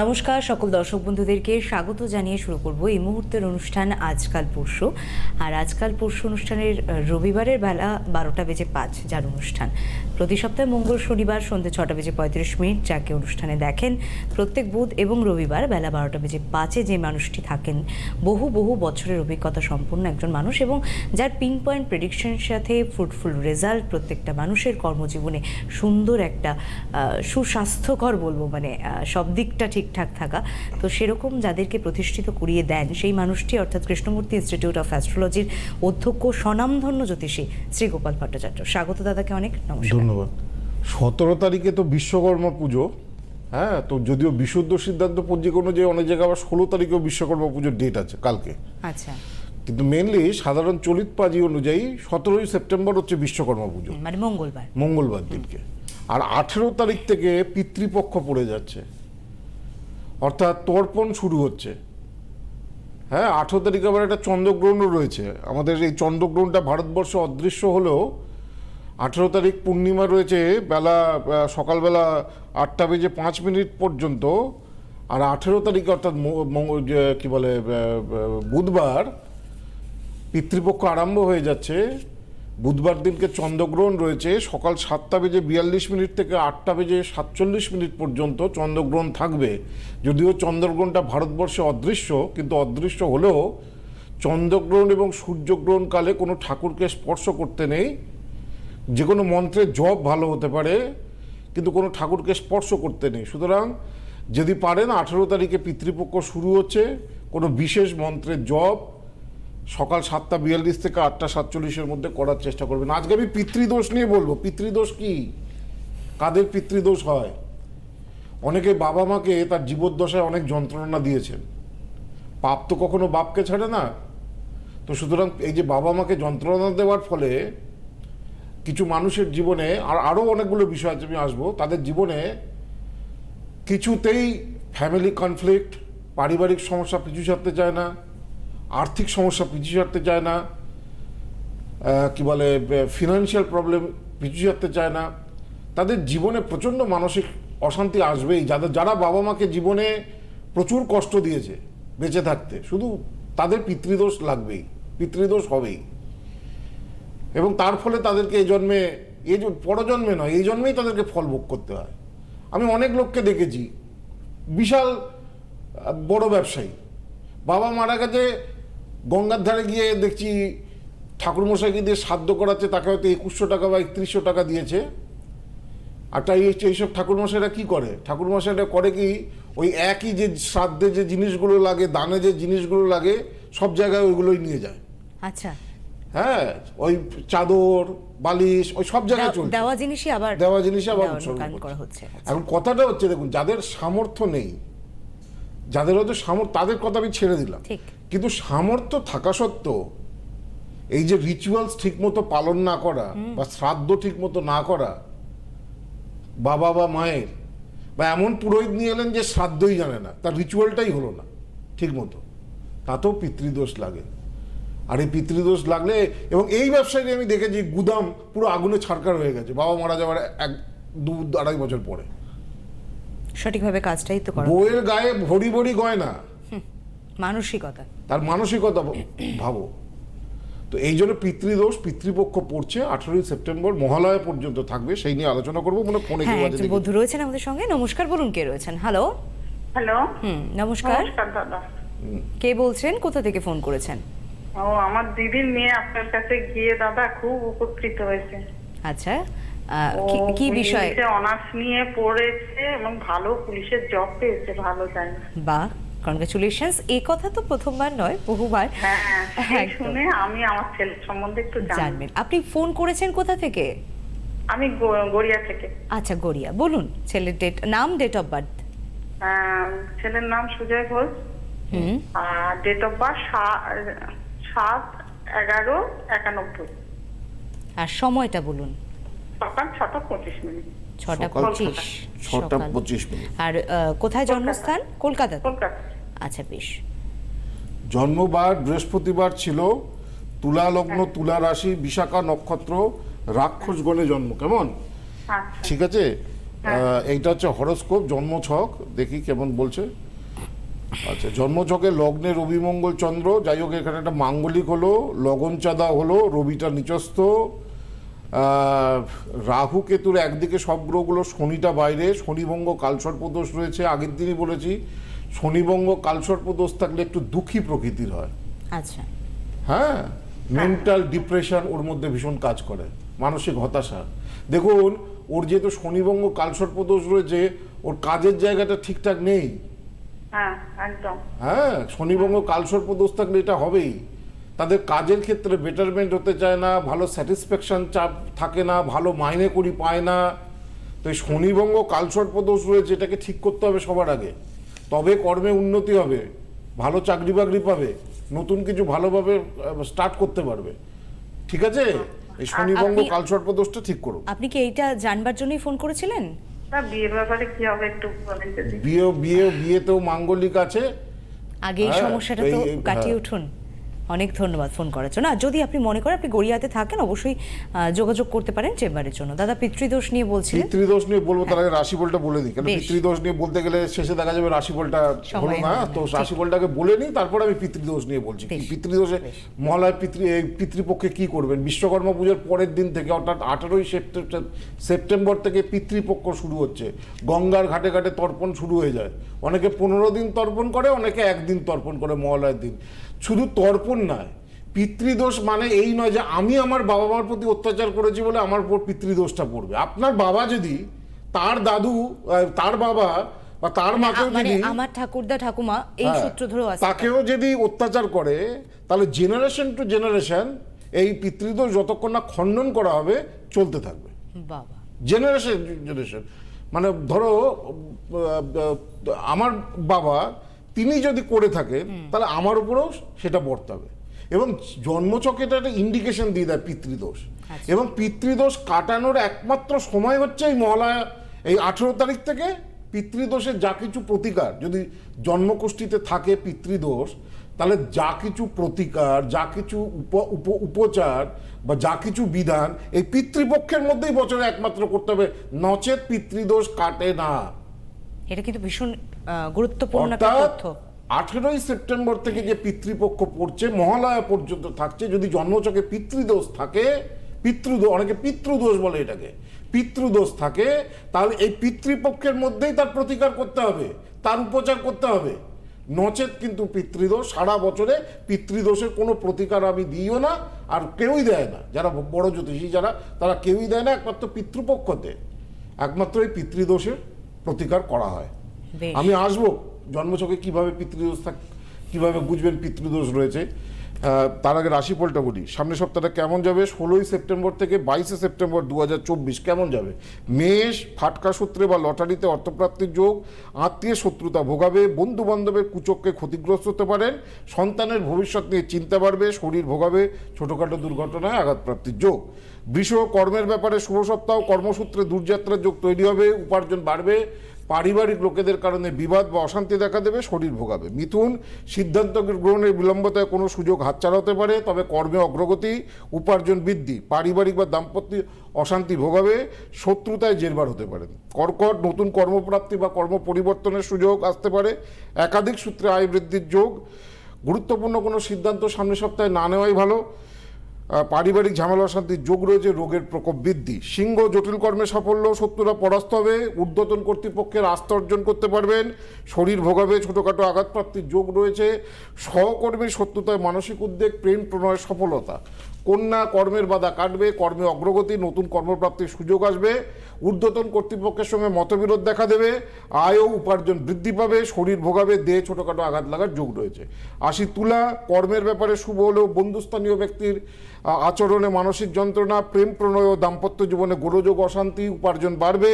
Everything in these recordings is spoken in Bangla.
নমস্কার, সকল দর্শক বন্ধুদেরকে স্বাগত জানিয়ে শুরু করব এই মুহূর্তের অনুষ্ঠান আজকাল পরশু। আর আজকাল পরশু অনুষ্ঠানের রবিবারের বেলা বারোটা বেজে পাঁচ, যার অনুষ্ঠান। প্রতি সপ্তাহে মঙ্গল শনিবার সন্ধ্যে ছটা বেজে পঁয়ত্রিশ মিনিট যাকে অনুষ্ঠানে দেখেন, প্রত্যেক বুধ এবং রবিবার বেলা বারোটা বেজে পাঁচে যে মানুষটি থাকেন। বহু বহু বছরের অভিজ্ঞতা সম্পন্ন একজন মানুষ এবং যার পিন পয়েন্ট প্রেডিকশনের সাথে ফ্রুটফুল রেজাল্ট প্রত্যেকটা মানুষের কর্মজীবনে সুন্দর একটা সুস্বাস্থ্যকর বলব মানে সব দিকটা ঠিকঠাক থাকা। তো সেরকম যাদেরকে প্রতিষ্ঠিত করিয়ে দেন, সেই মানুষটি অর্থাৎ কৃষ্ণমূর্তি ইনস্টিটিউট অফ অ্যাস্ট্রোলজির অধ্যক্ষ স্বনামধন্য জ্যোতিষী শ্রী গোপাল ভট্টাচার্য। স্বাগত দাদাকে অনেক, নমস্কার। ধন্যবাদ। সতেরো তারিখে তো বিশ্বকর্মা পুজো হ্যাঁ তো যদিও বিশুদ্ধ সিদ্ধান্ত পঞ্জিকা অনুযায়ী অনেক জায়গায় আবার ষোলো তারিখেও বিশ্বকর্মা পুজোর ডেট আছে কালকে। আচ্ছা। কিন্তু মেনলি সাধারণ চলিত পাজি অনুযায়ী সতেরোই সেপ্টেম্বর হচ্ছে বিশ্বকর্মা পুজো। মানে মঙ্গলবার। মঙ্গলবার দিনকে। আর আঠেরো তারিখ থেকে পিতৃপক্ষ পড়ে যাচ্ছে। অর্থাৎ তর্পণ শুরু হচ্ছে। হ্যাঁ আঠেরো তারিখে আবার একটা চন্দ্রগ্রহণও রয়েছে। আমাদের এই চন্দ্রগ্রহণটা ভারতবর্ষে অদৃশ্য হলেও আঠেরো তারিখ পূর্ণিমা রয়েছে, বেলা সকালবেলা আটটা বেজে পাঁচ মিনিট পর্যন্ত। আর আঠেরো তারিখ অর্থাৎ কি বলে বুধবার পিতৃপক্ষ আরম্ভ হয়ে যাচ্ছে। বুধবার দিনকে চন্দ্রগ্রহণ রয়েছে, সকাল সাতটা বেজে বিয়াল্লিশ মিনিট থেকে আটটা বেজে সাতচল্লিশ মিনিট পর্যন্ত চন্দ্রগ্রহণ থাকবে। যদিও চন্দ্রগ্রহণটা ভারতবর্ষে অদৃশ্য, কিন্তু অদৃশ্য হলেও চন্দ্রগ্রহণ এবং সূর্যগ্রহণকালে কোনো ঠাকুরকে স্পর্শ করতে নেই। যে কোনো মন্ত্রের জপ ভালো হতে পারে, কিন্তু কোনো ঠাকুরকে স্পর্শ করতে নেই। সুতরাং যদি পারেন, আঠেরো তারিখে পিতৃপক্ষ শুরু হচ্ছে, কোনো বিশেষ মন্ত্রের জপ, সকাল সাতটা বিয়াল্লিশ থেকে আটটা সাতচল্লিশের মধ্যে করার চেষ্টা করবেন। আজকে আমি পিতৃদোষ নিয়ে বলব। পিতৃদোষ কি? কাদের পিতৃদোষ হয়? অনেকে বাবা মাকে তার জীবদ্দশায় অনেক যন্ত্রণা দিয়েছেন। পাপ তো কখনো বাপকে ছাড়ে না। তো সুতরাং এই যে বাবা মাকে যন্ত্রণা দেওয়ার ফলে কিছু মানুষের জীবনে, আর আরও অনেকগুলো বিষয় আছে, আমি আসব, তাদের জীবনে কিছুতেই ফ্যামিলি কনফ্লিক্ট পারিবারিক সমস্যা পিছু ছাড়তে চায় না, আর্থিক সমস্যা পিছু ছাড়তে চায় না কি বলে ফিনান্সিয়াল প্রবলেম পিছু ছাড়তে চায় না। তাদের জীবনে প্রচণ্ড মানসিক অশান্তি আসবেই, যাদের, যারা বাবা মাকে জীবনে প্রচুর কষ্ট দিয়েছে বেঁচে থাকতে, শুধু তাদের পিতৃদোষ লাগবেই, পিতৃদোষ হবেই। এবং তার ফলে তাদেরকে এই জন্মে, এই যে পরজন্মে নয়, এই জন্মেই তাদেরকে ফল ভোগ করতে হয়। আমি অনেক লোককে দেখেছি, বিশাল বড় ব্যবসায়ী। বাবা মারা গেছে, গঙ্গার ধারে গিয়ে দেখছি ঠাকুরমশাইকে দিয়ে সাধ্য করাচ্ছে, তাকে হয়তো একুশশো টাকা বা একত্রিশশো টাকা দিয়েছে। আর তাই এই- এইসব ঠাকুরমশাইরা কি করে? ঠাকুরমশাইরা করে কি, ওই একই যে শ্রাদ্ধে যে জিনিসগুলো লাগে, দানে যে জিনিসগুলো লাগে, সব জায়গায় ওইগুলোই নিয়ে যায়। আচ্ছা। হ্যাঁ ওই চাদর বালিশ ওই সব জায়গায় চলছে। দেওয়া জিনিসই আবার দেওয়া জিনিসই আবার উৎসর্গ করা হচ্ছে। এখন কথাটা হচ্ছে দেখুন যাদের সামর্থ্য নেই যাদের হয়তো সামর্থ্য তাদের কথা আমি ছেড়ে দিলাম। কিন্তু সামর্থ্য থাকা সত্ত্বেও এই যে রিচুয়ালস ঠিক মতো পালন না করা বা শ্রাদ্ধ ঠিক মতো না করা বাবা বা মায়ের বা এমন পুরোহিত নিয়ে এলেন যে শ্রাদ্ধই জানে না তার রিচুয়ালটাই হলো না ঠিক মতো তাতেও পিতৃদোষ লাগে। আর এই পিতৃদোষ লাগলে এবং এই ব্যবসায়ী আমি দেখেছি গুদাম পুরো আগুনে ছাড়কার হয়ে গেছে। বাবা মারা যাওয়ার এক দু আড়াই বছর পরে। সঠিকভাবে কাজটাই তো করা। বউয়ের গায়ে ভরি ভরি গয়না। মানসিকতা। তার মানসিকতা ভাবো। তো এই জন্য পিতৃদোষ পিতৃপক্ষ পড়ছে আঠারোই সেপ্টেম্বর মহালয়া পর্যন্ত থাকবে। সেই নিয়ে আলোচনা করব মনে ফোনে হ্যাঁ কেউ আছে বন্ধু রয়েছেন আমাদের সঙ্গে। নমস্কার বলুন কে রয়েছেন? হ্যালো হ্যালো হুম নমস্কার। নমস্কার দাদা। কে বলছেন? কোথা থেকে ফোন করেছেন? ও আমার দিদির মেয়ে আপনার কাছে গিয়ে দাদা খুব উপকৃত হয়েছে। আচ্ছা কি- বিষয়? অনার্স নিয়ে পড়েছে এবং ভালো পুলিশের জব পেয়েছে ভালো জানি। কনগ্রাচুলেশনস এই কথা তো প্রথমবার নয় বহুবার। হ্যাঁ শুনে আমি আমার ছেলের সম্বন্ধে একটু জানি জানবেন। আপনি ফোন করেছেন কোথা থেকে? আমি গড়িয়া থেকে। আচ্ছা গড়িয়া। বলুন ছেলের ডেট নাম ডেট অফ বার্থ ছেলের নাম সুজয় ঘোষ। হুম। আর ডেট অফ বার্থ সাত এগারো একানব্বই। আর সময়টা বলুন। সকাল ছটা পঁচিশ মিনিট। ছটা পঁচিশ ছটা পঁচিশ মিনিট। আর কোথায় জন্মস্থান? কলকাতা। কলকাতা। আচ্ছা বেশ। জন্মবার বৃহস্পতিবার ছিল তুলা লগ্ন তুলা রাশি বিশাখা নক্ষত্র রাক্ষসগণে জন্ম কেমন? আচ্ছা। ঠিক আছে? আহ, এইটা হচ্ছে হরস্কোপ জন্মছক দেখি কেমন বলছে। আচ্ছা জন্মছকে লগ্নে রবি মঙ্গল চন্দ্র যাই হোক এখানে একটা মাঙ্গলিক হলো লগন চাঁদা হলো রবিটা নিচস্থ রাহু কেতুর একদিকে সব গ্রহগুলো শনিটা বাইরে শনিবঙ্গ কালসর্প দোষ রয়েছে আগের দিনই বলেছি শনিবঙ্গ কালসর্প দোষ থাকলে একটু দুঃখী প্রকৃতির হয়। আচ্ছা। হ্যাঁ? মেন্টাল ডিপ্রেশন ওর মধ্যে ভীষণ কাজ করে মানসিক হতাশা। দেখুন ওর যেহেতু শনিবঙ্গ কালসর্প দোষ রয়েছে ওর কাজের জায়গাটা ঠিকঠাক নেই হ্যাঁ হ্যাঁ শনিবঙ্গ কালসর্প দোষ থাকলে এটা হবেই। তাদের কাজের ক্ষেত্রে বেটারমেন্ট হতে চায় না ভালো স্যাটিসফ্যাকশন চাপ থাকে না ভালো মাইনে করি পায় না। তো এই শনিবঙ্গ কালসর্প দোষ রয়েছে এটাকে ঠিক করতে হবে সবার আগে। তবে কর্মে উন্নতি হবে ভালো চাকরি বাকরি পাবে নতুন কিছু ভালোভাবে স্টার্ট করতে পারবে। ঠিক আছে? এই শনিবঙ্গ কালসর্প দোষটা ঠিক করো আপনি কি এইটা জানবার জন্যই ফোন করেছিলেন? বিয়ের ব্যাপারে কি হবে একটু বলেন বিয়ে বিয়ে তো মাঙ্গলিক আছে আগে এই হ্যাঁ, সমস্যাটা তো কাটিয়ে। উঠুন অনেক ধন্যবাদ ফোন করার জন্য। আর যদি আপনি মনে করেন আপনি গড়িয়াতে থাকেন অবশ্যই যোগাযোগ করতে পারেন চেম্বারের জন্য। দাদা পিতৃদোষ নিয়ে বলছিলেন। পিতৃদোষ নিয়ে বলব তার আগে রাশিফলটা বলে দিই। কারণ পিতৃদোষ নিয়ে বলতে গেলে শেষে দেখা যাবে রাশিফলটা হলো না। তো। রাশিফলটাকে বলে নিই তারপর আমি পিতৃদোষ নিয়ে বলছি। পিতৃদোষে মহালয় পিতৃ পিতৃপক্ষে কি করবেন? বিশ্বকর্মা পুজোর পরের দিন থেকে অর্থাৎ আঠারোই সেপ্টেম্বর সেপ্টেম্বর থেকে পিতৃপক্ষ শুরু হচ্ছে। গঙ্গার ঘাটে ঘাটে তর্পণ শুরু হয়ে যায়। অনেকে পনেরো দিন তর্পণ করে অনেকে একদিন তর্পণ করে মহালয়ের দিন। শুধু তর্পণ নয় পিতৃদোষ মানে এই নয় যে আমি আমার বাবা মার প্রতি অত্যাচার করেছি বলে আমার উপর পিতৃদোষটা পড়বে। আপনার বাবা যদি তার দাদু তার বাবা বা তার মাকেও মানে যদি আমার ঠাকুরদা ঠাকুমা এই হ্যাঁ, সূত্র পারে। তাকেও যদি অত্যাচার করে তাহলে জেনারেশন টু জেনারেশন এই পিতৃদোষ যতক্ষণ না খণ্ডন করা হবে চলতে থাকবে। বাবা। জেনারেশন জেনারেশন মানে ধরো আমার বাবা তিনি যদি করে থাকে তাহলে আমার উপরেও সেটা বর্তাবে। এবং জন্মচকে এটা একটা ইন্ডিকেশন দিয়ে দেয় পিতৃদোষ। আচ্ছা। এবং পিতৃদোষ কাটানোর একমাত্র সময় হচ্ছে এই মহালয়া এই আঠেরো তারিখ থেকে পিতৃদোষের যা কিছু প্রতিকার যদি জন্মকোষ্ঠীতে থাকে পিতৃদোষ তাহলে যা কিছু প্রতিকার যা কিছু উপ উপ- উপচার বা যা কিছু বিধান এই পিতৃপক্ষের মধ্যেই বছরে একমাত্র করতে হবে। নচেত পিতৃদোষ কাটে না। এটা কিন্তু ভীষণ গুরুত্বপূর্ণ তথ্য। আঠেরোই সেপ্টেম্বর থেকে যে পিতৃপক্ষ পড়ছে মহালয়া পর্যন্ত থাকছে যদি জন্মচকে পিতৃদোষ থাকে পিতৃদোষ অনেকে পিতৃদোষ বলে এটাকে পিতৃদোষ থাকে তাহলে এই পিতৃপক্ষের মধ্যেই তার প্রতিকার করতে হবে তার উপচার করতে হবে। নচেত কিন্তু পিতৃদোষ সারা বছরে পিতৃদোষের কোনো প্রতিকার আমি দিইও না আর কেউই দেয় না। যারা বড় জ্যোতিষী যারা তারা কেউই দেয় না একমাত্র পিতৃপক্ষতে। একমাত্র এই পিতৃদোষের প্রতিকার করা হয়। আমি আসব। জন্মছকে কীভাবে পিতৃদোষ থাক, কীভাবে বুঝবেন পিতৃদোষ রয়েছে? তার আগে রাশিফলটা বলি। সামনের সপ্তাহটা কেমন যাবে? ষোলোই সেপ্টেম্বর থেকে বাইশে সেপ্টেম্বর দুহাজার চব্বিশ কেমন যাবে? মেষ, ফাটকা সূত্রে বা লটারিতে অর্থপ্রাপ্তির যোগ, আত্মীয় শত্রুতা ভোগাবে বন্ধু বান্ধবের কুচককে ক্ষতিগ্রস্ত হতে পারেন, সন্তানের ভবিষ্যৎ নিয়ে চিন্তা বাড়বে, শরীর ভোগাবে, ছোটোখাটো দুর্ঘটনায় আঘাতপ্রাপ্তির যোগ। বৃষ কর্মের ব্যাপারে শুভ সপ্তাহ, কর্মসূত্রে দূরযাত্রার যোগ তৈরি হবে, উপার্জন বাড়বে পারিবারিক লোকেদের কারণে বিবাদ বা অশান্তি দেখা দেবে, শরীর ভোগাবে। মিথুন, সিদ্ধান্ত গ্রহণের বিলম্বতায় কোনো সুযোগ হাতছাড়া হতে পারে, তবে কর্মে অগ্রগতি, উপার্জন বৃদ্ধি, পারিবারিক বা দাম্পত্য অশান্তি ভোগাবে, শত্রুতায় জেরবার হতে পারেন কর্কট নতুন কর্মপ্রাপ্তি বা কর্ম পরিবর্তনের সুযোগ আসতে পারে। একাধিক সূত্রে আয় বৃদ্ধির যোগ। গুরুত্বপূর্ণ কোনো সিদ্ধান্ত সামনের সপ্তাহে না নেওয়াই ভালো। পারিবারিক ঝামেলা, অশান্তির যোগ রয়েছে, রোগের প্রকোপ বৃদ্ধি। সিংহ জটিল কর্মে সাফল্য, শত্রুরা পরাস্ত হবে উর্ধ্বতন কর্তৃপক্ষের আস্থা অর্জন করতে পারবেন। শরীর ভোগাবে, ছোটোখাটো আঘাতপ্রাপ্তির যোগ রয়েছে। সহকর্মীর শত্রুতায় মানসিক উদ্বেগ, প্রেম প্রণয়ের সফলতা। কন্যা কর্মের বাধা কাটবে, কর্মে অগ্রগতি, নতুন কর্মপ্রাপ্তির সুযোগ আসবে, ঊর্ধ্বতন কর্তৃপক্ষের সঙ্গে মতবিরোধ দেখা দেবে, আয় ও উপার্জন বৃদ্ধি পাবে, শরীর ভোগাবে, দেহে ছোটোখাটো আঘাত লাগার যোগ রয়েছে। আশি তুলা, কর্মের ব্যাপারে শুভ হলেও বন্ধুস্থানীয় ব্যক্তির আচরণে মানসিক যন্ত্রণা, প্রেম প্রণয় ও দাম্পত্য জীবনে গোলযোগ, অশান্তি, উপার্জন বাড়বে।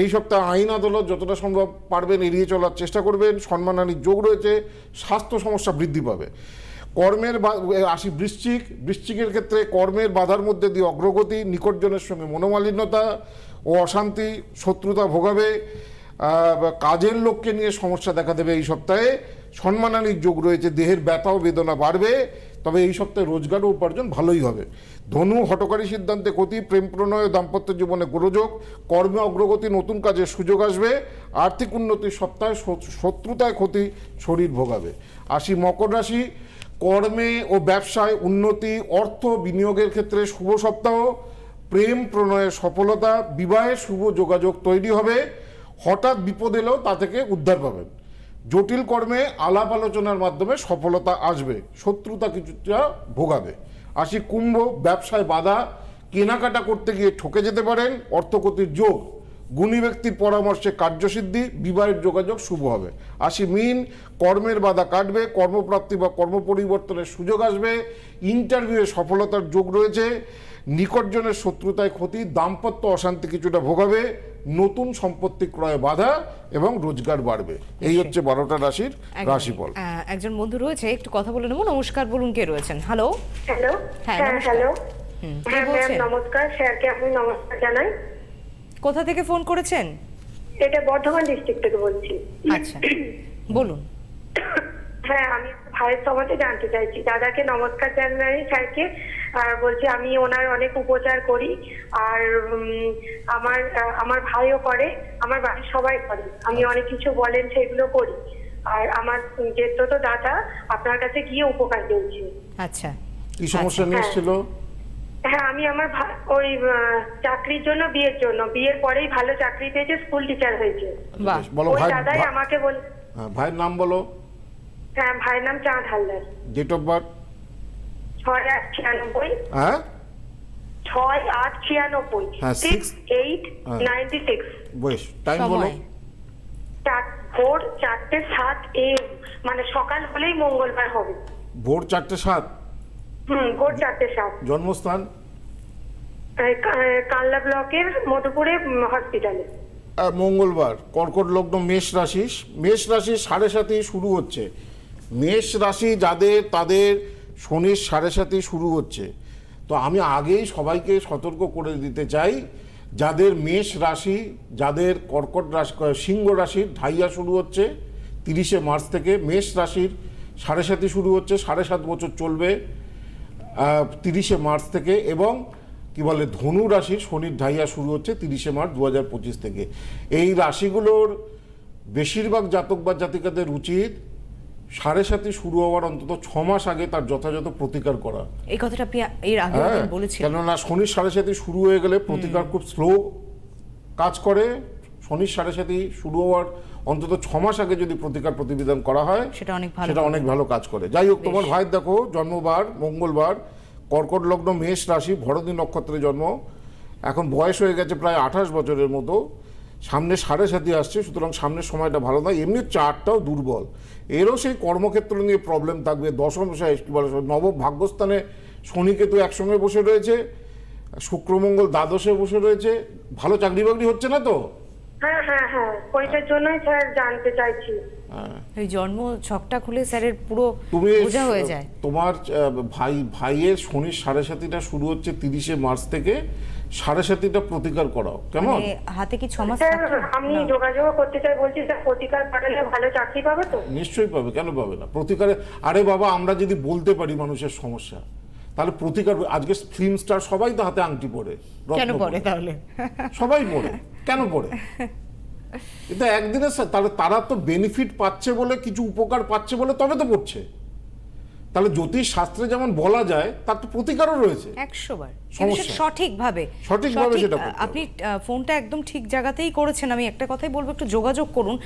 এই সপ্তাহে আইন আদালত যতটা সম্ভব পারবেন এড়িয়ে চলার চেষ্টা করবেন। সম্মানহানির যোগ রয়েছে, স্বাস্থ্য সমস্যা বৃদ্ধি পাবে। কর্মের আসি বৃশ্চিক, বৃশ্চিকের ক্ষেত্রে কর্মের বাধার মধ্যে দিয়ে অগ্রগতি, নিকটজনের সঙ্গে মনোমালিন্যতা ও অশান্তি, শত্রুতা ভোগাবে কাজের লোককে নিয়ে সমস্যা দেখা দেবে এই সপ্তাহে। সম্মানানির যোগ রয়েছে, দেহের ব্যথা ও বেদনা বাড়বে, তবে এই সপ্তাহে রোজগার ও উপার্জন ভালোই হবে। ধনু হটকারী সিদ্ধান্তে ক্ষতি, প্রেম প্রণয় দাম্পত্য জীবনে গোলযোগ, কর্মে অগ্রগতি, নতুন কাজের সুযোগ আসবে, আর্থিক উন্নতির সপ্তাহে শত্রুতায় ক্ষতি, শরীর ভোগাবে। আসি মকর রাশি কর্মে ও ব্যবসায় উন্নতি, অর্থ বিনিয়োগের ক্ষেত্রে শুভ সপ্তাহ, প্রেম প্রণয়ের সফলতা বিবাহের শুভ যোগাযোগ তৈরি হবে। হঠাৎ বিপদ এলেও তা থেকে উদ্ধার পাবেন। জটিল কর্মে আলাপ আলোচনার মাধ্যমে সফলতা আসবে, শত্রুতা কিছুটা ভোগাবে। আসি কুম্ভ, ব্যবসায় বাধা, কেনাকাটা করতে গিয়ে ঠকে যেতে পারেন, অর্থগতির যোগ গুণী ব্যক্তির পরামর্শে কার্যসিদ্ধি বিবাহের যোগাযোগ শুভ হবে। আসি মিন কর্মের বাধা কাটবে কর্মপ্রাপ্তি বা কর্ম পরিবর্তনের সুযোগ আসবে ইন্টারভিউয়ে সফলতার যোগ রয়েছে নিকটজনের শত্রুতায় ক্ষতি দাম্পত্য অশান্তি কিছুটা ভোগাবে নতুন সম্পত্তি ক্রয়ে বাধা এবং রোজগার বাড়বে। এই হচ্ছে বারোটা রাশির রাশিফল। একজন বন্ধু রয়েছে একটু কথা বলে নেব। নমস্কার বলুন কে রয়েছেন? হ্যালো হ্যালো হ্যাঁ, হ্যাঁ হ্যালো হ্যাঁ নমস্কার। স্যারকে আমি নমস্কার জানাই। কোথা থেকে ফোন করেছেন? এটা বর্ধমান ডিস্ট্রিক্ট থেকে বলছি। আচ্ছা বলুন। হ্যাঁ আমি ভাইয়ের সম্বন্ধে জানতে চাইছি। দাদাকে নমস্কার জানাই স্যারকে। আর বলছি আমি ওনার অনেক উপচার করি। আর আমার আমার ভাইও করে আমার বাড়ির সবাই করে। আমি অনেক কিছু বলেন সেগুলো করি। আর আমার যেত তো দাদা আপনার কাছে গিয়ে উপকার পেয়েছি। আচ্ছা। কি সমস্যা নিয়ে হ্যাঁ। এসেছিল? হ্যাঁ আমি আমার ওই চাকরির জন্য বিয়ের জন্য। বিয়ের পরেই ভালো চাকরি পেয়েছে স্কুল টিচার হয়েছে। বাহ। বলো ভাই দাদাই আমাকে বল হ্যাঁ, ভাইয়ের নাম বলো। হ্যাঁ ভাইয়ের নাম চাঁদ হালদার। ডেট অফ বার্থ ছয় আট ছিয়ানব্বই। হ্যাঁ? ছয় আট ছিয়ানব্বই। Six eight. নাইনটি সিক্স বেশ টাইম বলো। চার ভোর চারটে সাত এ মানে সকাল হলেই মঙ্গলবার হবে। ভোর চারটে সাত? হুম ভোর চারটে সাত জন্মস্থান? ব্লকের মধুপুরে হসপিটালে মঙ্গলবার কর্কট লগ্ন মেষ রাশি মেষ রাশি সাড়ে সাথে শুরু হচ্ছে। মেষ রাশি যাদের তাদের শনির সাড়ে সাথে শুরু হচ্ছে। তো আমি আগেই সবাইকে সতর্ক করে দিতে চাই যাদের মেষ রাশি যাদের কর্কট রাশি সিংহ রাশির ঢাইয়া শুরু হচ্ছে তিরিশে মার্চ থেকে মেষ রাশির সাড়ে সাথে শুরু হচ্ছে সাড়ে সাত বছর চলবে। তিরিশে মার্চ থেকে এবং কি বলে ধনু রাশির শনির ঢাইয়া শুরু হচ্ছে তিরিশে মার্চ দু হাজার পঁচিশ থেকে। এই রাশিগুলোর বেশিরভাগ জাতক বা জাতিকাদের উচিত সাড়ে সাথে শুরু হওয়ার অন্তত ছ মাস আগে তার যথাযথ প্রতিকার করা। এই কথাটা আপনি এর আগে হ্যাঁ বলেছিলেন। কেননা শনির সাড়ে সাথে শুরু হয়ে গেলে প্রতিকার খুব স্লো কাজ করে শনির সাড়ে সাথে শুরু হওয়ার অন্তত ছ মাস আগে যদি প্রতিকার প্রতিবেদন করা হয় সেটা অনেক ভালো সেটা অনেক ভালো কাজ করে। যাই হোক তোমার ভাই দেখো জন্মবার মঙ্গলবার কর্কট লগ্ন মেষ রাশি ভরদী নক্ষত্রে জন্ম। এখন বয়স হয়ে গেছে প্রায় আঠাশ বছরের মতো। সামনে সাড়ে সাথে আসছে সুতরাং সামনের সময়টা ভালো নয়। এমনি চারটাও দুর্বল। এরও সেই কর্মক্ষেত্র নিয়ে প্রবলেম থাকবে। দশম কি বলে নবম ভাগ্যস্থানে শনি কেতু একসঙ্গে বসে রয়েছে শুক্রমঙ্গল দ্বাদশে বসে রয়েছে। ভালো চাকরি বাকরি হচ্ছে না তো? হ্যাঁ হ্যাঁ হ্যাঁ ওইটার জন্যই স্যার জানতে চাইছি। হ্যাঁ। ওই জন্ম ছকটা খুলে স্যারের পুরো তুমি বোঝা হয়ে যায়। তোমার ভাই ভাইয়ের শনির সাড়ে সাতিটা শুরু হচ্ছে তিরিশে মার্চ থেকে। সাড়ে সাতিটা প্রতিকার করাও কেমন? মানে হাতে কি ছ মাস স্যার থাকল? আমি যোগাযোগ করতে চাই বলছি স্যার প্রতিকার পাঠালে ভালো চাকরি পাবে তো? নিশ্চয়ই পাবে কেন পাবে না? প্রতিকারে আরে বাবা আমরা যদি বলতে পারি মানুষের সমস্যা তাহলে প্রতিকার আজকে ফিল্ম স্টার সবাই তো হাতে আংটি পরে কেন পড়ে তাহলে? সবাই পড়ে কেন পড়ে এটা একদিনে তারা তো বেনিফিট পাচ্ছে বলে, কিছু উপকার পাচ্ছে বলে তবে তো পড়ছে তাহলে জ্যোতিষ শাস্ত্রে যেমন বলা যায় তার তো প্রতিকারও রয়েছে। সঠিকভাবে। সঠিকভাবে সঠিক- সেটা আপনি ফোনটা একদম ঠিক জায়গাতেই করেছেন। আমি একটা কথাই বলব একটু যোগাযোগ করুন।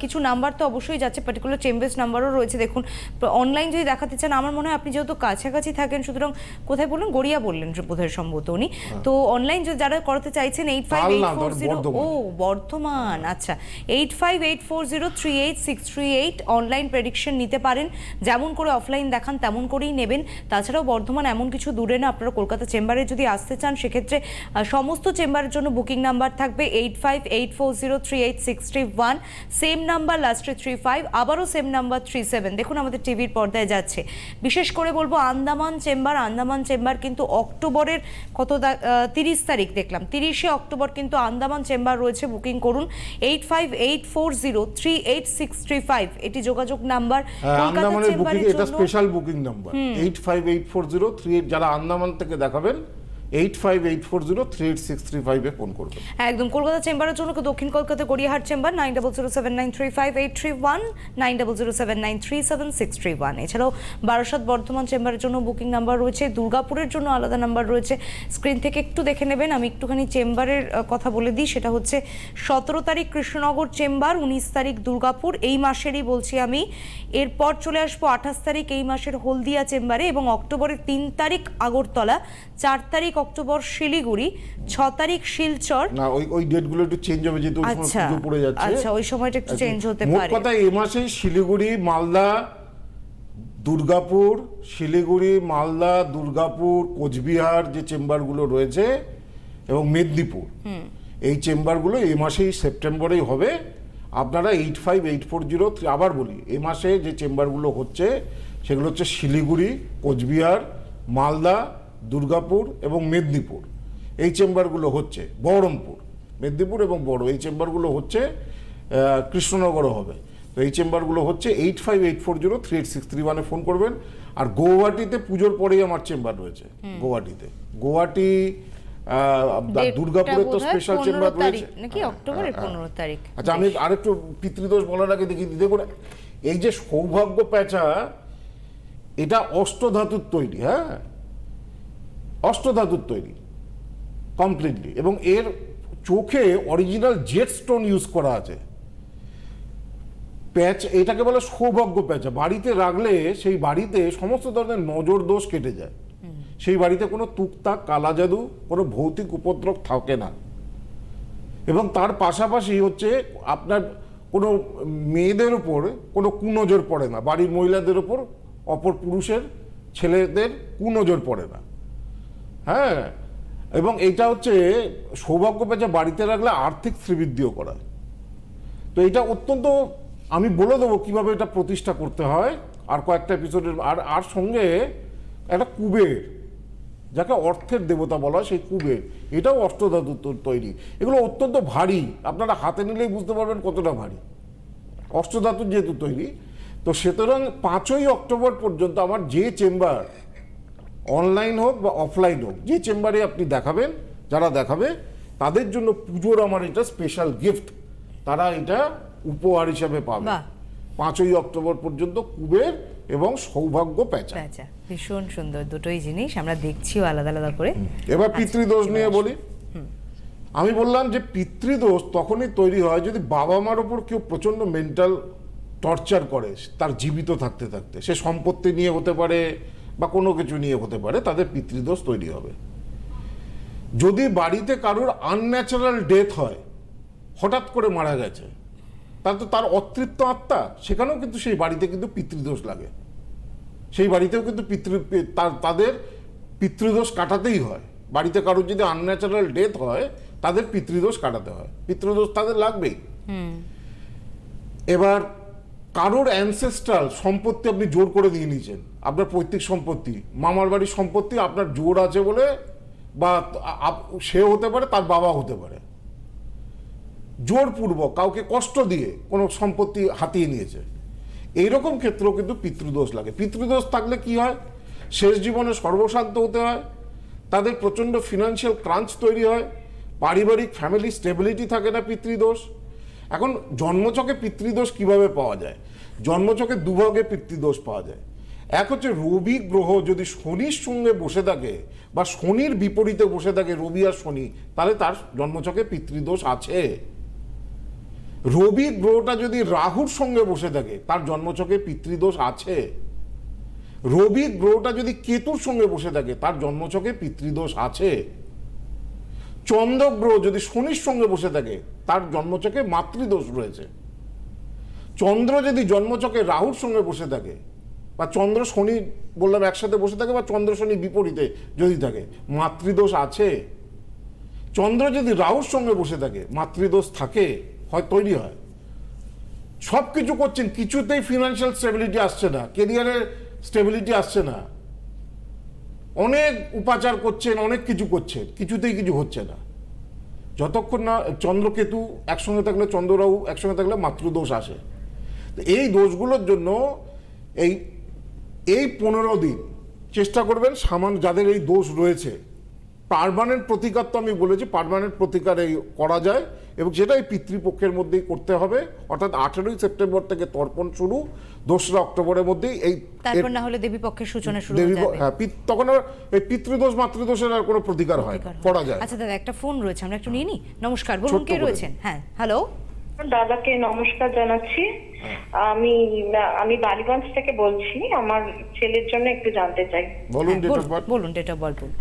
কিছু নাম্বার তো অবশ্যই যাচ্ছে পার্টিকুলার চেম্বার্স নাম্বারও রয়েছে দেখুন। অনলাইন যদি দেখাতে চান আমার মনে হয় আপনি যেহেতু কাছাকাছি থাকেন সুতরাং কোথায় বললেন গড়িয়া বললেন বোধহয় সম্ভবত উনি। তো অনলাইন যারা করাতে চাইছেন eight five eight four zero ও বর্ধমান আচ্ছা। Eight five eight four zero three eight six three eight online prediction নিতে পারেন। যেমন করে অফলাইন অনলাইন দেখান তেমন করেই নেবেন। তাছাড়াও বর্ধমান এমন কিছু দূরে না আপনারা কলকাতা চেম্বারে যদি আসতে চান সেক্ষেত্রে সমস্ত চেম্বারের জন্য বুকিং নাম্বার থাকবে eight five eight four zero three eight six three one same number লাস্টে থ্রি ফাইভ আবারও সেম নাম্বার থ্রি সেভেন দেখুন আমাদের টিভির পর্দায় যাচ্ছে। বিশেষ করে বলব আন্দামান চেম্বার আন্দামান চেম্বার কিন্তু অক্টোবরের কত তিরিশ তারিখ দেখলাম। তিরিশে অক্টোবর কিন্তু আন্দামান চেম্বার রয়েছে বুকিং করুন। Eight five eight four zero three eight six three five এটি যোগাযোগ নাম্বার। হ্যাঁ, কলকাতা চেম্বারের এটা জন্য special booking number. Eight five eight four zero three eight যারা আন্দামান থেকে দেখাবেন eight five eight four zero three six three ফাইভে ফোন করবেন। একদম, কলকাতা চেম্বারের জন্য দক্ষিণ Kolkata Gariahat chamber nine double zero seven nine three five eight three one nine double zero seven nine three seven six three one এছাড়াও বারাসাত বর্ধমান চেম্বারের জন্য বুকিং নাম্বার রয়েছে, দুর্গাপুরের জন্য আলাদা নাম্বার রয়েছে। স্ক্রিন থেকে একটু দেখে নেবেন, আমি একটুখানি চেম্বারের কথা বলে দিই, সেটা হচ্ছে সতেরো তারিখ কৃষ্ণনগর চেম্বার, উনিশ তারিখ দুর্গাপুর, এই মাসেরই বলছি আমি। এরপর চলে আসব আঠাশ তারিখ এই মাসের হলদিয়া চেম্বারে এবং অক্টোবরের তিন তারিখ আগরতলা, চার তারিখ অক্টোবর শিলিগুড়ি ছ তারিখ শিলচর। না ওই ওই ডেটগুলো একটু চেঞ্জ হবে যেহেতু ওই সময় আচ্ছা পুজো পড়ে যাচ্ছে। আচ্ছা ওই সময়টা একটু চেঞ্জ হতে মোট পারে। কথা এ মাসেই শিলিগুড়ি মালদা দুর্গাপুর শিলিগুড়ি মালদা দুর্গাপুর কোচবিহার যে চেম্বারগুলো রয়েছে এবং মেদিনীপুর। এই চেম্বারগুলো এই মাসেই সেপ্টেম্বরেই হবে। আপনারা eight five eight four zero আবার বলি এ মাসে যে চেম্বারগুলো হচ্ছে সেগুলো হচ্ছে শিলিগুড়ি কোচবিহার মালদা দুর্গাপুর এবং মেদিনীপুর। এই চেম্বারগুলো হচ্ছে বহরমপুর মেদিনীপুর এবং বড় এই চেম্বারগুলো হচ্ছে কৃষ্ণনগরও হবে। তো এই চেম্বারগুলো হচ্ছে eight five eight four zero three eight six three ওয়ানে ফোন করবেন। আর গৌহাটিতে পুজোর পরেই আমার চেম্বার রয়েছে গৌহাটিতে গুয়াহাটি ডেটটা দুর্গাপুরে তো স্পেশাল চেম্বার রয়েছে। নাকি হ্যাঁ, অক্টোবরের হ্যাঁ, হ্যাঁ। পনেরো তারিখ। আচ্ছা আমি আরেকটু পিতৃদোষ বলার আগে দেখি দেখুন এই যে সৌভাগ্য প্যাঁচা এটা অষ্টধাতুর তৈরি হ্যাঁ? অষ্টধাতুর তৈরি কমপ্লিটলি এবং এর চোখে অরিজিনাল জেট স্টোন ইউজ করা আছে। প্যাচ এটাকে বলে সৌভাগ্য প্যাঁচা বাড়িতে রাখলে সেই বাড়িতে সমস্ত ধরনের নজর দোষ কেটে যায়। সেই বাড়িতে কোনো তুকতাক কালা জাদু কোনো ভৌতিক উপদ্রব থাকে না। এবং তার পাশাপাশি হচ্ছে আপনার কোনো মেয়েদের ওপর কোনো কুনজর পড়ে না। বাড়ির মহিলাদের ওপর অপর পুরুষের ছেলেদের কুনজর পড়ে না। হ্যাঁ এবং এটা হচ্ছে সৌভাগ্য পেঁচা বাড়িতে রাখলে আর্থিক শ্রীবৃদ্ধিও করায় তো এটা অত্যন্ত, আমি বলে দেবো কীভাবে এটা প্রতিষ্ঠা করতে হয়, আর কয়েকটা এপিসোডের আর আর সঙ্গে একটা কুবের, যাকে অর্থের দেবতা বলা হয়, সেই কুবের, এটাও অষ্টধাতু তৈরি। এগুলো অত্যন্ত ভারী, আপনারা হাতে নিলেই বুঝতে পারবেন কতটা ভারী। অষ্টধাতু যেহেতু তৈরি, তো সুতরাং পাঁচই অক্টোবর পর্যন্ত আমার যে চেম্বার অনলাইন হোক বা অফলাইন হোক যে চেম্বারে আপনি দেখাবেন যারা দেখাবে তাদের জন্য পুজোর আমার এটা স্পেশাল গিফট তারা এটা উপহার হিসাবে পাবে। পাঁচই অক্টোবর পর্যন্ত কুবের এবং সৌভাগ্য প্যাঁচা আচ্ছা ভীষণ সুন্দর দুটোই জিনিস আমরা দেখছিও আলাদা আলাদা করে। এবার পিতৃদোষ নিয়ে বলি। আমি বললাম যে পিতৃদোষ তখনই তৈরি হয় যদি বাবা মার ওপর কেউ প্রচণ্ড মেন্টাল টর্চার করে তার জীবিত থাকতে থাকতে। সে সম্পত্তি নিয়ে হতে পারে বা কোনো কিছু নিয়ে হতে পারে তাদের পিতৃদোষ তৈরি হবে। যদি বাড়িতে কারোর আনন্যাচারাল ডেথ হয় হঠাৎ করে মারা গেছে তাহলে তো তার অতৃপ্ত আত্মা সেখানেও কিন্তু সেই বাড়িতে কিন্তু পিতৃদোষ লাগে। সেই বাড়িতেও কিন্তু পিতৃ তার তাদের পিতৃদোষ কাটাতেই হয়। বাড়িতে কারোর যদি আনন্যাচারাল ডেথ হয় তাদের পিতৃদোষ কাটাতে হয়। পিতৃদোষ তাদের লাগবেই। এবার কারোর অ্যানসেস্ট্রাল সম্পত্তি আপনি জোর করে দিয়ে নিয়েছেন। আপনার পৈতৃক সম্পত্তি, মামার বাড়ির সম্পত্তি আপনার জোর আছে বলে বা সে হতে পারে, তার বাবা হতে পারে। জোরপূর্বক কাউকে কষ্ট দিয়ে কোনো সম্পত্তি হাতিয়ে নিয়েছে। এইরকম ক্ষেত্রেও কিন্তু পিতৃদোষ লাগে। পিতৃদোষ থাকলে কি হয়? শেষ জীবনে সর্বশান্ত হতে হয়, তাদের প্রচণ্ড ফিনান্সিয়াল ক্রাঞ্চ তৈরি হয়, পারিবারিক ফ্যামিলি স্টেবিলিটি থাকে না পিতৃদোষ। এখন জন্মচকে পিতৃদোষ কীভাবে পাওয়া যায়? জন্মচকে দুভাগে পিতৃদোষ পাওয়া যায়। এক হচ্ছে রবি গ্রহ যদি শনির সঙ্গে বসে থাকে বা শনির বিপরীতে বসে থাকে, রবি আর শনি, তাহলে তার জন্মচকে পিতৃদোষ আছে। রবি গ্রহটা যদি রাহুর সঙ্গে বসে থাকে, তার জন্মচকে পিতৃদোষ আছে। রবি গ্রহটা যদি কেতুর সঙ্গে বসে থাকে, তার জন্মচকে পিতৃদোষ আছে। চন্দ্র গ্রহ যদি শনির সঙ্গে বসে থাকে, তার জন্মচকে মাতৃদোষ রয়েছে। চন্দ্র যদি জন্মচকে রাহুর সঙ্গে বসে থাকে, বা চন্দ্র শনি বললাম একসাথে বসে থাকে, বা চন্দ্র শনি বিপরীতে যদি থাকে, মাতৃদোষ আছে। চন্দ্র যদি রাহুর সঙ্গে বসে থাকে, মাতৃদোষ থাকে, হয় তৈরি হয়। সব কিছু করছেন, কিছুতেই ফিনান্সিয়াল স্টেবিলিটি আসছে না কেরিয়ারের স্টেবিলিটি আসছে না। অনেক উপাচার করছেন, অনেক কিছু করছেন, কিছুতেই কিছু হচ্ছে না। যতক্ষণ না চন্দ্রকেতু একসঙ্গে থাকলে চন্দ্ররাহু, একসঙ্গে থাকলে মাতৃদোষ আসে। এই দোষগুলোর জন্য এই এই পনেরো দিন চেষ্টা করবেন সামান্য যাদের এই দোষ রয়েছে পারমানেন্ট প্রতিকার তো আমি বলেছি পারমানেন্ট প্রতিকার এই করা যায়। এবং সেটা এই পিতৃপক্ষের মধ্যেই করতে হবে। অর্থাৎ আঠেরোই সেপ্টেম্বর থেকে তর্পণ শুরু দোসরা অক্টোবরের মধ্যেই এই তারপর না হলে দেবী পক্ষের সূচনা শুরু দেবী হয়ে যাবে। হ্যাঁ তখন আর এই পিতৃদোষ মাতৃদোষের আর কোনো প্রতিকার হয় হয়। করা যায় আচ্ছা দাদা একটা ফোন রয়েছে আমরা একটু নিয়ে নিই। নমস্কার বলুন কে রয়েছেন? হ্যাঁ হ্যালো। দাদাকে নমস্কার জানাচ্ছি। আমি আমি বালিগঞ্জ থেকে বলছি আমার ছেলের জন্য একটু জানতে চাই। বলুন হ্যাঁ, ডেট অফ বলুন, বার্থ বলুন ডেট অফ বার্থ বলুন।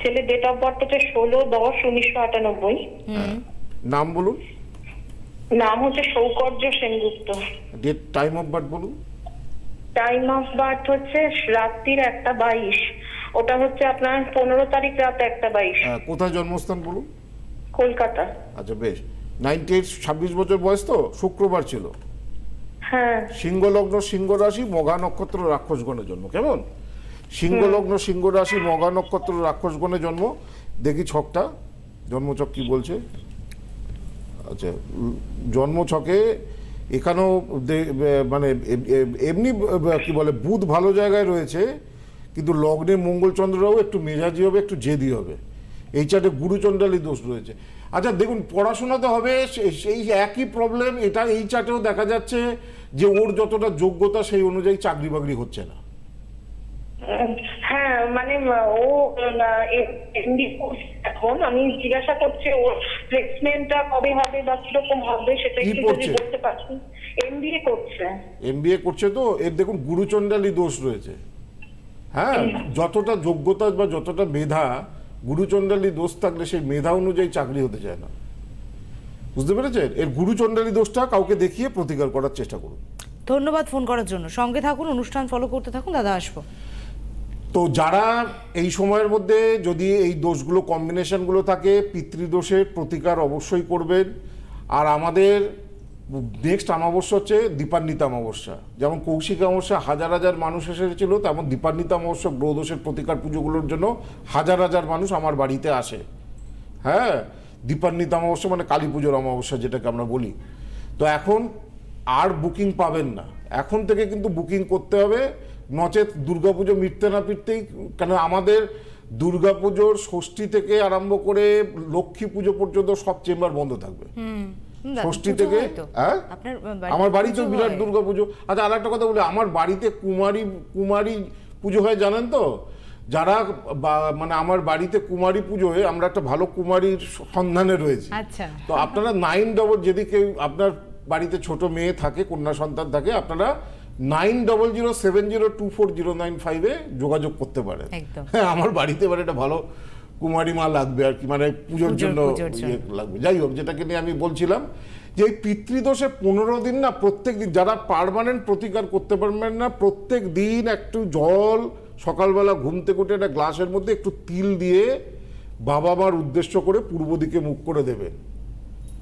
ছেলে ডেট অফ বার্থ হচ্ছে ষোলো দশ উনিশশো আটানব্বই। নাম বলুন। নাম হচ্ছে Soukarya Sengupta. Date time of birth বলুন। টাইম অফ বার্থ হচ্ছে রাত্রির একটা বাইশ। ওটা হচ্ছে আপনার পনেরো তারিখ রাত একটা বাইশ। কোথায় জন্মস্থান বলুন? কলকাতা। আচ্ছা বেশ। নাইনটি এইট ছাব্বিশ বছর বয়স তো? শুক্রবার ছিল। হ্যাঁ। সিংহ লগ্ন সিংহ রাশি মঘা নক্ষত্র রাক্ষসগণের জন্ম। কেমন? সিংহ লগ্ন সিংহ রাশি মঘা নক্ষত্র রাক্ষসগণের জন্ম। দেখি ছকটা। জন্মচক কি বলছে? আচ্ছা জন্মছকে এখানেও মানে এমনি কি বলে, বুধ ভালো জায়গায় রয়েছে, কিন্তু লগ্নে মঙ্গলচন্দ্ররাও একটু মেজাজি হবে, একটু জেদি হবে। এই চার্টে গুরুচন্ডালি দোষ রয়েছে। আচ্ছা দেখুন পড়াশোনাতে হবে সেই একই প্রবলেম এটা এই চার্টেও দেখা যাচ্ছে যে ওর যতটা যোগ্যতা, সেই অনুযায়ী চাকরি বাকরি হচ্ছে না। হ্যাঁ মানে ও এমডি এখন আমি জিজ্ঞাসা করছি ওর প্লেসমেন্টটা কবে হবে বা কীরকম হবে সেটা কি একটু যদি বলতে পারছি। এমবিএ করছে। এমবিএ করছে তো এর দেখুন গুরুচন্ডালি দোষ রয়েছে। হ্যাঁ যতটা যোগ্যতা বা যতটা মেধা গুরুচন্ডালি দোষ থাকলে সেই মেধা অনুযায়ী চাকরি হতে চায় না। বুঝতে পেরেছেন? এর গুরুচন্ডালি দোষটা কাউকে দেখিয়ে প্রতিকার করার চেষ্টা করুন। ধন্যবাদ ফোন করার জন্য। সঙ্গে থাকুন অনুষ্ঠান ফলো করতে থাকুন দাদা আসব। তো যারা এই সময়ের মধ্যে যদি এই দোষগুলো কম্বিনেশনগুলো থাকে, পিতৃদোষের প্রতিকার অবশ্যই করবেন। আর আমাদের নেক্সট অমাবস্যা হচ্ছে দীপান্বিতা অমাবস্যা। যেমন কৌশিক অমাবস্যা হাজার হাজার মানুষ এসেছিল, তেমন দীপান্বিতা অমাবস্যা গ্রহদোষের প্রতিকার পুজোগুলোর জন্য হাজার হাজার মানুষ আমার বাড়িতে আসে। হ্যাঁ দীপান্বিতা অমাবস্যা মানে কালী পুজোর অমাবস্যা যেটাকে আমরা বলি। তো এখন আর বুকিং পাবেন না। এখন থেকে কিন্তু বুকিং করতে হবে। নচেত দুর্গাপুজো মিটতে না ফিরতেই কেন আমাদের দুর্গাপুজোর ষষ্ঠী থেকে আরম্ভ করে লক্ষ্মী পুজো পর্যন্ত সব চেম্বার বন্ধ থাকবে। ষষ্ঠী থেকে হয় আমার বাড়িতেও বিরাট হয়? দুর্গা পুজো আচ্ছা আর একটা কথা বলি আমার বাড়িতে কুমারী কুমারী পুজো হয় জানেন তো? যারা মানে আমার বাড়িতে কুমারী পুজো হয় আমরা একটা ভালো কুমারীর সন্ধানে রয়েছি। আচ্ছা। তো আপনারা নাইন ডবল যদি কেউ আপনার বাড়িতে ছোট মেয়ে থাকে কন্যা সন্তান থাকে আপনারা nine double zero seven zero two four zero nine ফাইভে যোগাযোগ করতে একদম। হ্যাঁ আমার বাড়িতে এবার একটা ভালো কুমারী মা লাগবে আর কি মানে পুজোর জন্য। ইয়ে লাগবে যাই হোক যেটাকে নিয়ে আমি বলছিলাম যে এই পিতৃদোষে পনেরো দিন না প্রত্যেক দিন যারা পার্মানেন্ট প্রতিকার করতে পারবেন না প্রত্যেক দিন একটু জল সকালবেলা ঘুম থেকে উঠে একটা গ্লাসের মধ্যে একটু তিল দিয়ে বাবা মার উদ্দেশ্য করে পূর্ব দিকে মুখ করে দেবেন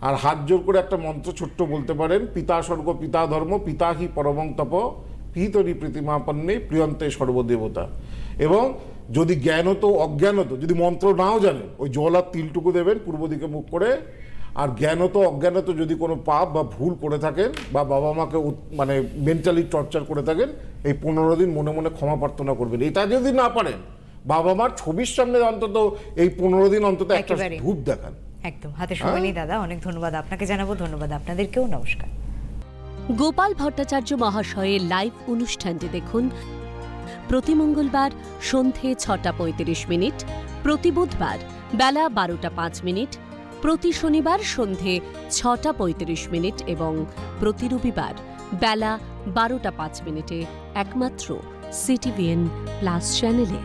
আর হাত জোর করে একটা মন্ত্র ছোট্ট বলতে পারেন পিতা স্বর্গ পিতা ধর্ম পিতা হি পরমং তপ পিতরি প্রীতিমাপন্নে প্রিয়ন্তে সর্বদেবতা। এবং যদি জ্ঞানত অজ্ঞানত যদি মন্ত্র নাও জানেন ওই জল আর তিলটুকু দেবেন পূর্ব দিকে মুখ করে। আর জ্ঞানত অজ্ঞানত যদি কোনো পাপ বা ভুল করে থাকেন বা বাবা মাকে মানে মেন্টালি টর্চার করে থাকেন এই পনেরো দিন মনে মনে ক্ষমা প্রার্থনা করবেন। এটা যদি না পারেন বাবা মার ছবির সামনে অন্তত এই পনেরো দিন অন্তত একটা। ধূপ দেখান। একদম হাতে সময় নেই দাদা অনেক ধন্যবাদ আপনাকে জানাব ধন্যবাদ আপনাদেরকেও নমস্কার। গোপাল ভট্টাচার্য মহাশয়ের লাইভ অনুষ্ঠানটি দেখুন প্রতি মঙ্গলবার সন্ধে ছটা পঁয়ত্রিশ মিনিট প্রতি বুধবার বেলা বারোটা পাঁচ মিনিট প্রতি শনিবার সন্ধে ছটা পঁয়ত্রিশ মিনিট এবং প্রতি রবিবার বেলা বারোটা পাঁচ মিনিটে একমাত্র সিটিভিএন প্লাস চ্যানেলে